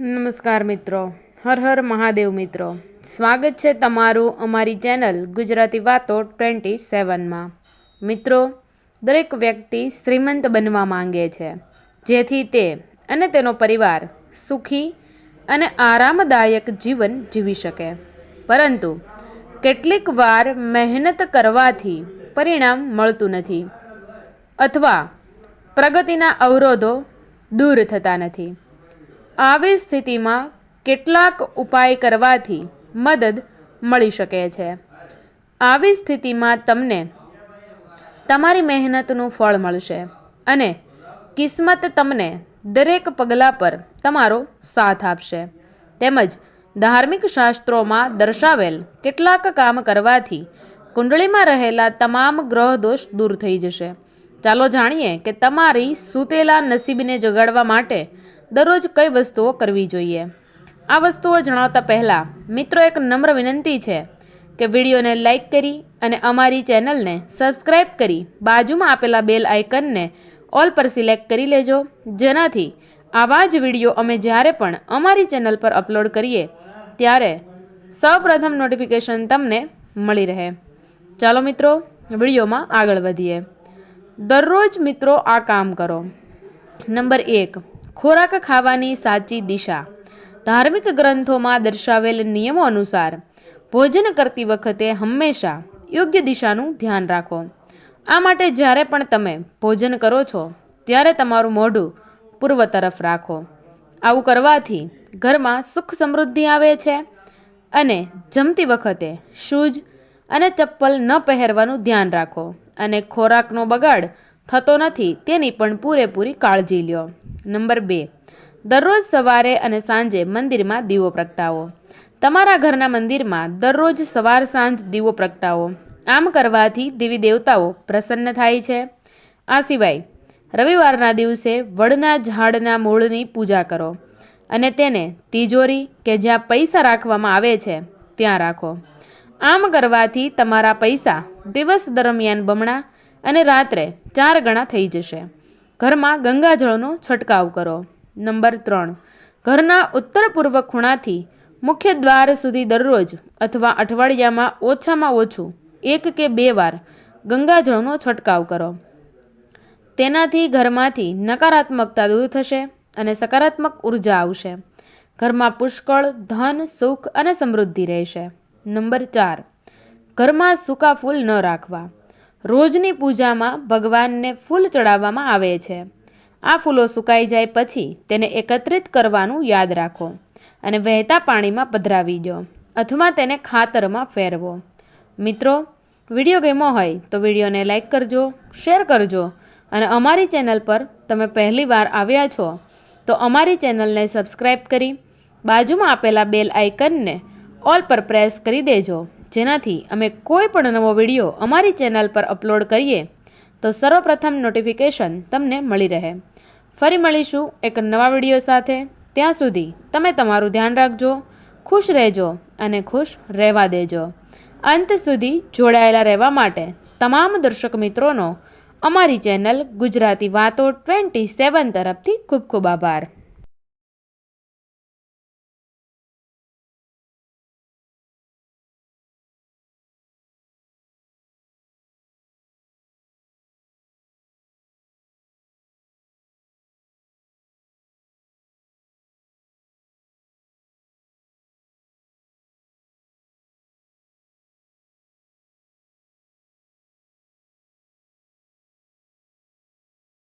નમસ્કાર મિત્રો. હર હર મહાદેવ મિત્રો. સ્વાગત છે તમારું અમારી ચેનલ ગુજરાતી વાતો ટ્વેન્ટી સેવનમાં મિત્રો, દરેક વ્યક્તિ શ્રીમંત બનવા માંગે છે. જેથી તે અને તેનો પરિવાર સુખી અને આરામદાયક જીવન જીવી શકે. પરંતુ કેટલીક વાર મહેનત કરવાથી પરિણામ મળતું નથી અથવા પ્રગતિના અવરોધો દૂર થતા નથી. આવી સ્થિતિમાં કેટલાક ઉપાય કરવાથી મદદ મળી શકે છે. આવી સ્થિતિમાં તમને તમારી મહેનતનું ફળ મળશે અને કિસ્મત તમને દરેક પગલાં પર તમારો સાથ આપશે. તેમજ ધાર્મિક શાસ્ત્રોમાં દર્શાવેલ કેટલાક કામ કરવાથી કુંડળીમાં રહેલા તમામ ગ્રહ દોષ દૂર થઈ જશે. ચાલો જાણીએ કે તમારી સૂતેલા નસીબને જગાડવા માટે દરરોજ કઈ વસ્તુઓ કરવી જોઈએ? આ વસ્તુઓ જણાવતા પહેલાં મિત્રો એક નમ્ર વિનંતી છે કે વિડીયોને લાઇક કરી અને અમારી ચેનલને સબસ્ક્રાઇબ કરી બાજુમાં આપેલા બેલ આઇકનને ઓલ પર સિલેક્ટ કરી લેજો. જેનાથી આવા જ વીડિયો અમે જ્યારે પણ અમારી ચેનલ પર અપલોડ કરીએ ત્યારે સૌપ્રથમ નોટિફિકેશન તમને મળી રહે. ચાલો મિત્રો, વિડીયોમાં આગળ વધીએ. દરરોજ મિત્રો આ કામ કરો. નંબર એક ખોરાક ખાવાની સાચી દિશા. ધાર્મિક ગ્રંથોમાં દર્શાવેલ નિયમો અનુસાર ભોજન કરતી વખતે હંમેશા યોગ્ય દિશાનું ધ્યાન રાખો. આ માટે જ્યારે પણ તમે ભોજન કરો છો, ત્યારે તમારું મોઢું પૂર્વ તરફ રાખો. આવું કરવાથી ઘરમાં સુખ સમૃદ્ધિ આવે છે અને જમતી વખતે શૂઝ અને ચપ્પલ ન પહેરવાનું ધ્યાન રાખો અને ખોરાકનો બગાડ થતો નથી તેની પણ પૂરેપૂરી કાળજી લ્યો. નંબર બે. દરરોજ સવારે અને સાંજે મંદિરમાં દીવો પ્રગટાવો. તમારા ઘરના મંદિરમાં દરરોજ સવાર સાંજ દીવો પ્રગટાવો. આમ કરવાથી દેવી દેવતાઓ પ્રસન્ન થાય છે. આ સિવાય, રવિવારના દિવસે વડના ઝાડના મૂળની પૂજા કરો અને તેને તિજોરી કે જ્યાં પૈસા રાખવામાં આવે છે, ત્યાં રાખો. આમ કરવાથી તમારા પૈસા દિવસ દરમિયાન બમણા અને રાત્રે ચાર ગણા થઈ જશે. ઘરમાં ગંગાજળનો છંટકાવ કરો. નંબર ત્રણ. ઘરના ઉત્તર પૂર્વ ખૂણાથી મુખ્ય દ્વાર સુધી દરરોજ અથવા અઠવાડિયામાં ઓછામાં ઓછું એક કે બે વાર ગંગાજળનો છંટકાવ કરો. તેનાથી ઘરમાંથી નકારાત્મકતા દૂર થશે અને સકારાત્મક ઊર્જા આવશે. ઘરમાં પુષ્કળ ધન, સુખ અને સમૃદ્ધિ રહેશે. નંબર ચાર. ઘરમાં સૂકા ફૂલ ન રાખવા. રોજની પૂજામાં ભગવાનને ફૂલ ચડાવવામાં આવે છે. આ ફૂલો સુકાઈ જાય પછી તેને એકત્રિત કરવાનું યાદ રાખો અને વહેતા પાણીમાં પધરાવી દો અથવા તેને ખાતરમાં ફેરવો. મિત્રો, વીડિયો ગમ્યો હોય તો વિડીયોને લાઈક કરજો, શેર કરજો અને અમારી ચેનલ પર તમે પહેલી વાર આવ્યા છો તો અમારી ચેનલને સબસ્ક્રાઈબ કરી બાજુમાં આપેલા બેલ આઇકનને ઓલ પર પ્રેસ કરી દેજો. જેનાથી અમે કોઈ પણ નવો વીડિયો અમારી ચેનલ પર અપલોડ કરીએ, તો સર્વપ્રથમ નોટિફિકેશન તમને મળી રહે. ફરી મળીશું એક નવા વીડિયો સાથે. ત્યાં સુધી તમે તમારું ધ્યાન રાખજો, ખુશ રહેજો અને ખુશ રહેવા દેજો. અંત સુધી જોડાયેલા રહેવા માટે તમામ દર્શક મિત્રોનો અમારી ચેનલ ગુજરાતી વાતો ટ્વેન્ટી સેવન તરફથી ખૂબ ખૂબ આભાર.